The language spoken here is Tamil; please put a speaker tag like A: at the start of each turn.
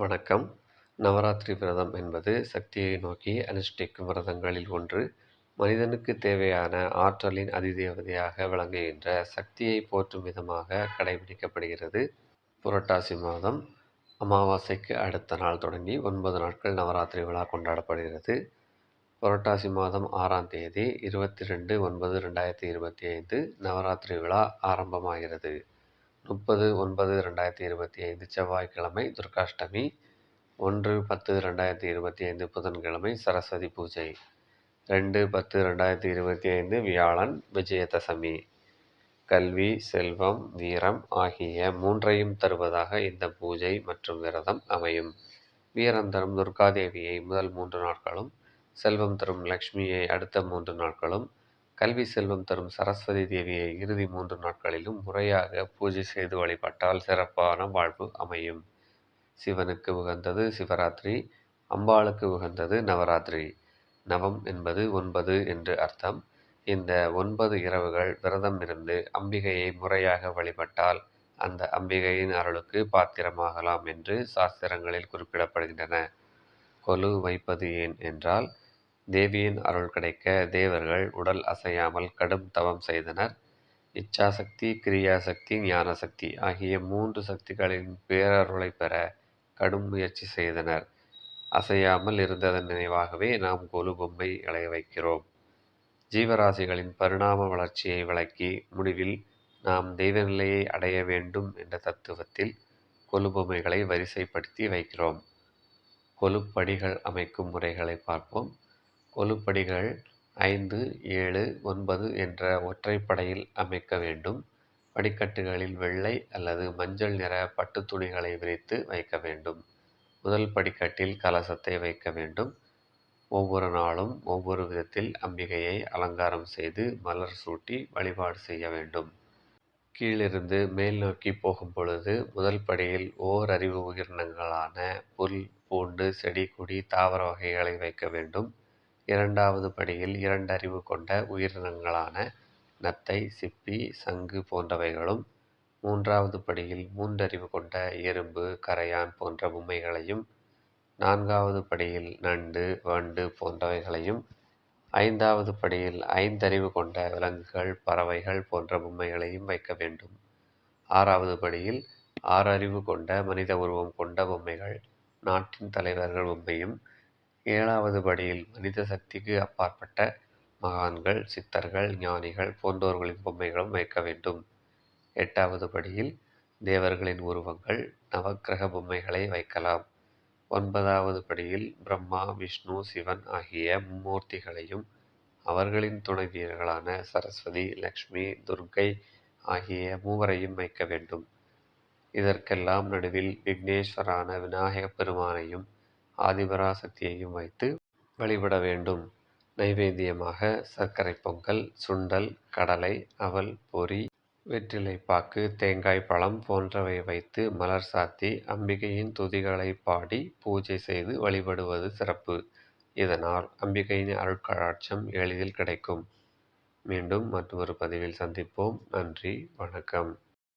A: வணக்கம். நவராத்திரி விரதம் என்பது சக்தியை நோக்கி அனுஷ்டிக்கும் விரதங்களில் ஒன்று. மனிதனுக்கு தேவையான ஆற்றலின் அதிதேவதையாக விளங்குகின்ற சக்தியை போற்றும் விதமாக கடைபிடிக்கப்படுகிறது. புரட்டாசி மாதம் அமாவாசைக்கு அடுத்த நாள் தொடங்கி ஒன்பது நாட்கள் நவராத்திரி விழா கொண்டாடப்படுகிறது. புரட்டாசி மாதம் ஆறாம் தேதி இருபத்தி ரெண்டு ஒன்பது ரெண்டாயிரத்தி இருபத்தி ஐந்து நவராத்திரி விழா ஆரம்பமாகிறது. முப்பது ஒன்பது ரெண்டாயிரத்தி இருபத்தி ஐந்து செவ்வாய்க்கிழமை துர்காஷ்டமி ஒன்று பத்து ரெண்டாயிரத்தி இருபத்தி ஐந்து புதன்கிழமை சரஸ்வதி பூஜை. ரெண்டு பத்து ரெண்டாயிரத்தி இருபத்தி ஐந்து வியாழன் விஜயதசமி. கல்வி செல்வம் வீரம் ஆகிய மூன்றையும் தருவதாக இந்த பூஜை மற்றும் விரதம் அமையும். வீரம் தரும் துர்காதேவியை முதல் மூன்று நாட்களும் செல்வம் தரும் லக்ஷ்மியை அடுத்த மூன்று நாட்களும் கல்வி செல்வம் தரும் சரஸ்வதி தேவியை இறுதி மூன்று நாட்களிலும் முறையாக பூஜை செய்து வழிபட்டால் சிறப்பான வாழ்வு அமையும். சிவனுக்கு உகந்தது சிவராத்திரி அம்பாளுக்கு உகந்தது நவராத்திரி. நவம் என்பது ஒன்பது என்று அர்த்தம். இந்த ஒன்பது இரவுகள் விரதம் இருந்து அம்பிகையை முறையாக வழிபட்டால் அந்த அம்பிகையின் அருளுக்கு பாத்திரமாகலாம் என்று சாஸ்திரங்களில் குறிப்பிடப்படுகின்றன. கொலு வைப்பது ஏன் என்றால் தேவியின் அருள் கிடைக்க தேவர்கள் உடல் அசையாமல் கடும் தவம் செய்தனர். இச்சாசக்தி கிரியாசக்தி ஞானசக்தி ஆகிய மூன்று சக்திகளின் பேரருளை பெற கடும் முயற்சி செய்தனர். அசையாமல் இருந்ததன் நினைவாகவே நாம் கொலு பொம்மை இளைய வைக்கிறோம். ஜீவராசிகளின் பரிணாம வளர்ச்சியை விளக்கி முடிவில் நாம் தெய்வ நிலையை அடைய வேண்டும் என்ற தத்துவத்தில் கொலுபொம்மைகளை வரிசைப்படுத்தி வைக்கிறோம். கொலுப்படிகள் அமைக்கும் முறைகளை பார்ப்போம். கொலுப்படிகள் ஐந்து ஏழு ஒன்பது என்ற ஒற்றைப்படையில் அமைக்க வேண்டும். படிக்கட்டுகளில் வெள்ளை அல்லது மஞ்சள் நிற பட்டு துணிகளை விரித்து வைக்க வேண்டும். முதல் படிக்கட்டில் கலசத்தை வைக்க வேண்டும். ஒவ்வொரு நாளும் ஒவ்வொரு விதத்தில் அம்பிகையை அலங்காரம் செய்து மலர் சூட்டி வழிபாடு செய்ய வேண்டும். கீழிருந்து மேல் நோக்கி போகும் பொழுது முதல் படியில் ஓர் அறிவு உயிரினங்களான புல் பூண்டு செடி கொடி தாவர வகைகளை வைக்க வேண்டும். இரண்டாவது படியில் இரண்டறிவு கொண்ட உயிரினங்களான நத்தை சிப்பி சங்கு போன்றவைகளும் மூன்றாவது படியில் மூன்றறிவு கொண்ட எறும்பு கரையான் போன்ற பொம்மைகளையும் நான்காவது படியில் நண்டு வண்டு போன்றவைகளையும் ஐந்தாவது படியில் ஐந்தறிவு கொண்ட விலங்குகள் பறவைகள் போன்ற பொம்மைகளையும் வைக்க வேண்டும். ஆறாவது படியில் ஆறறிவு கொண்ட மனித உருவம் கொண்ட பொம்மைகள் நாட்டின் தலைவர்கள் பொம்மையும் ஏழாவது படியில் மனித சக்திக்கு அப்பாற்பட்ட மகான்கள் சித்தர்கள் ஞானிகள் போன்றோர்களின் பொம்மைகளும் வைக்க வேண்டும். எட்டாவது படியில் தேவர்களின் உருவங்கள் நவக்கிரக பொம்மைகளை வைக்கலாம். ஒன்பதாவது படியில் பிரம்மா விஷ்ணு சிவன் ஆகிய மும்மூர்த்திகளையும் அவர்களின் துணைவியர்களான சரஸ்வதி லக்ஷ்மி துர்க்கை ஆகிய மூவரையும் வைக்க வேண்டும். இதற்கெல்லாம் நடுவில் விக்னேஸ்வரான விநாயகப் பெருமானையும் ஆதிபராசக்தியையும் வைத்து வழிபட வேண்டும். நைவேத்தியமாக சர்க்கரை பொங்கல் சுண்டல் கடலை அவல் பொரி வெற்றிலைப்பாக்கு தேங்காய் பழம் போன்றவை வைத்து மலர் சாத்தி அம்பிகையின் துதிகளை பாடி பூஜை செய்து வழிபடுவது சிறப்பு. இதனால் அம்பிகையின் அருட்கடாட்சம் எளிதில் கிடைக்கும். மீண்டும் மற்றொரு பதிவில் சந்திப்போம். நன்றி வணக்கம்.